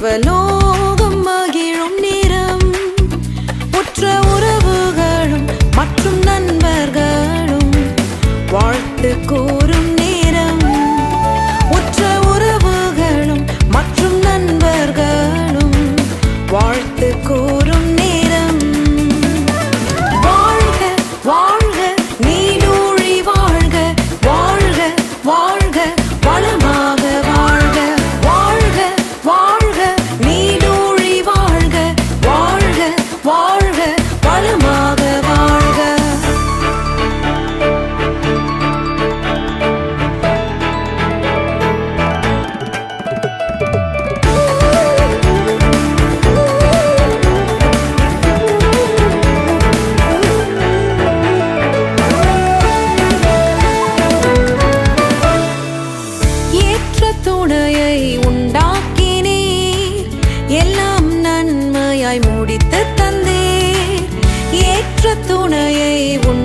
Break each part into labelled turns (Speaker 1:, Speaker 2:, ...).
Speaker 1: தேவலோகம் மகிழும் நேரம் உற்ற உறவுகளும் மற்றும் நண்பர்களும் வாழ்த்து கூற துணையை உன்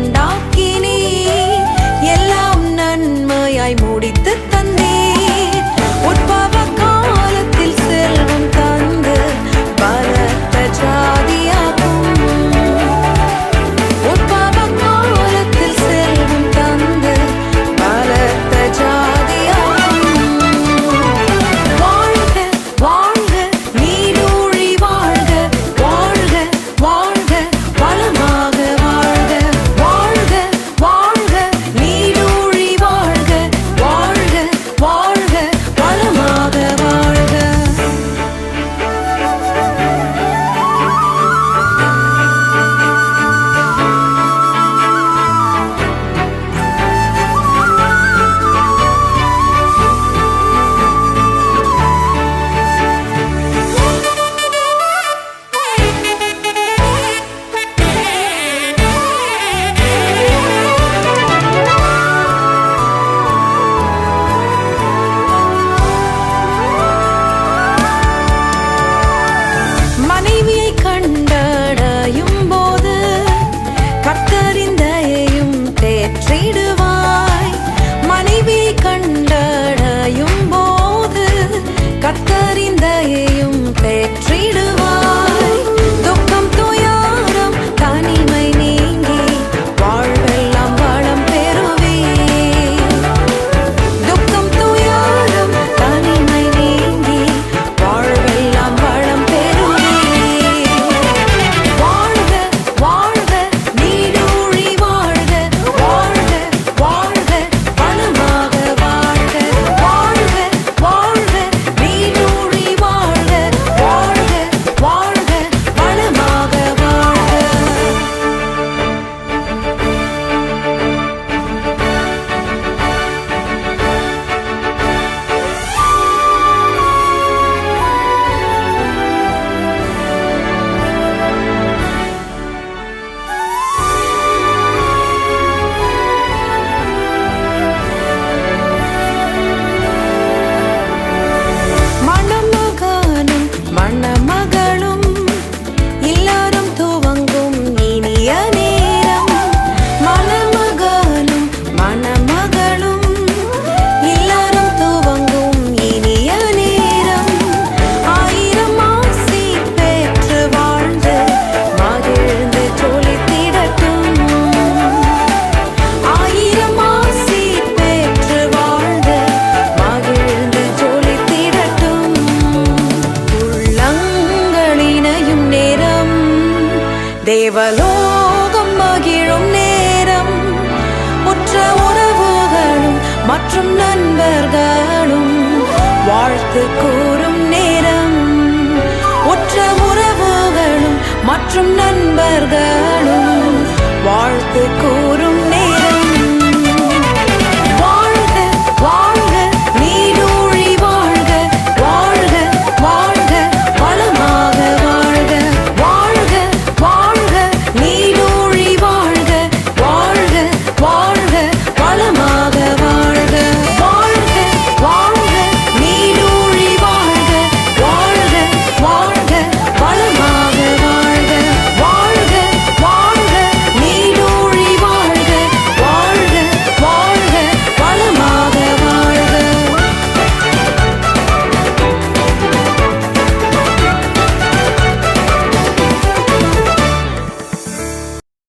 Speaker 1: தேவலோகம் மகிழும் நேரம் உற்ற உறவுகளும் மற்றும் நண்பர்களும் வாழ்த்து கூறும் நேரம் உற்ற உறவுகளும் மற்றும் நண்பர்களும் வாழ்த்து கூறும்